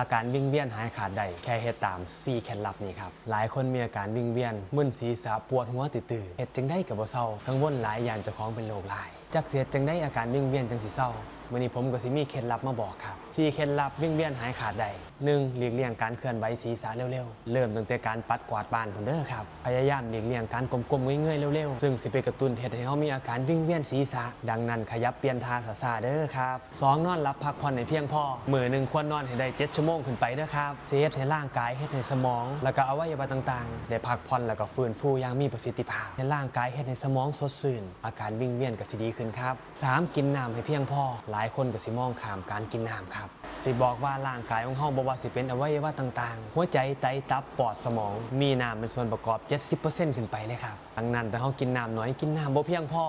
อาการวิ่งเวียนหายขาดได้แค่เฮ็ดตาม4เคล็ดลับนี้ครับหลายคนมีอาการวิ่งเวียนมึนศีรษะปวดหัวตื่นๆเฮ็ดจังได้กับบ่เศร้ากังวลหลายอย่างจะคล้องเป็นโรคหลายจักเสียจังได้อาการวิ่งเวียนจังสิเศร้า วันนี้ผมก็สิมีเคล็ดลับมาบอกครับ4เคล็ดลับวิ่งเวียนหายขาดได้หนึ่งหลีกเลี่ยงการเคลื่อนไหวศีรษะเร็วๆ เริ่มตั้งแต่การปัดกวาดบ้านพุ่นเด้อครับ พยายามหลีกเลี่ยงการกลมๆเงยๆเร็วๆ ซึ่งสิไปกระตุ้นเฮ็ดให้เฮามีอาการวิ่งเวียนศีรษะ ดังนั้นขยับเปลี่ยนท่าซาๆเด้อครับสองนอนหลับพักผ่อนให้เพียงพอมื้อหนึ่งควรนอนให้ได้7ชั่วโมงขึ้นไปเด้อครับเฮ็ดให้ร่างกายเฮ็ดให้สมอง แล้วก็อวัยวะต่างๆ ได้พักผ่อนแล้วก็ฟื้นฟูอย่างมีประสิทธิภาพให้ร่างกายเฮ็ดให้สมองสดชื่นอาการวิงเวียนก็สิดีขึ้นครับสามกินน้ำให้เพียงพอหลายายคนก็สิมองข้ามการกินน้ำครับ สิบอกว่าร่างกายของเฮาบ่ว่าสิเป็นอวัยวะต่างๆ หัวใจไตตับปอดสมอง มีน้ำเป็นส่วนประกอบ 70%ขึ้นไปเลยครับดังนั้นแต่เฮากินน้ำน้อยกินน้ำบ่เพียงพอ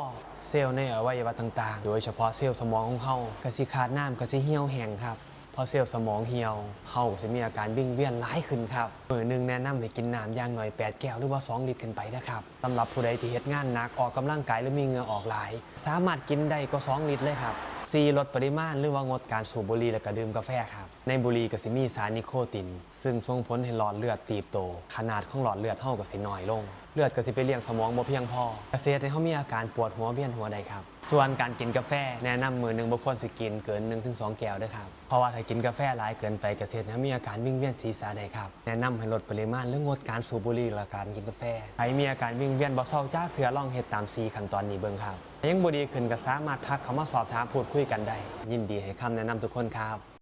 เซลล์ในอวัยวะต่างๆ โดยเฉพาะเซลล์สมองของเฮาก็สิขาดน้ำก็สิเหี่ยวแห้งครับพอเซลล์สมองเหี่ยวเฮาก็สิมีอาการวิ่งเวียนหลายขึ้นครับมือหนึงแนะนำให้กินน้ำอย่างน้อย 8 แก้วหรือว่า 2 ลิตรขึ้นไปนะครับสำหรับผู้ใดที่เฮ็ดงานหนักออกกำลังกายหรือมีเหงื่อออกหลาย สามารถกินได้ก็ 2 ลิตรเลยครับ 4ลดปริมาณหรือว่างดการสูบบุหรี่และก็ดื่มกาแฟครับ ในบุหรี่ก็สิมีสารนิโคติน ซึ่งส่งผลให้หลอดเลือดตีบโต ขนาดของหลอดเลือดเฮาก็สิน้อยลงเลือดก็สิไปเลี้ยงสมองบ่เพียงพอเกษตรให้เฮามีอาการปวดหัวเวียนหัวใดครับ ส่วนการกินกาแฟแนะนำมือหนึ่งบ่ควรสิกินเกิน 1-2 แก้วด้วยครับ เพราะว่าถ้ากินกาแฟหลายเกินไปเกษตรให้เฮามีอาการวิ่งเวียนศีรษะได้ครับ แนะนำให้ลดปริมาณหรืองดการสูบบุหรี่และการกินกาแฟ ใครมีอาการวิ่งเวียนบ่เศร้าจ้าเถื่อลองเฮ็ดตาม4ขั้นตอนนี้เบิ่งครับยังบ่ดีขึ้นก็สามารถทักเขามาสอบถามพูดคุยกันได้ ยินดีให้คำแนะนำทุกคนครับ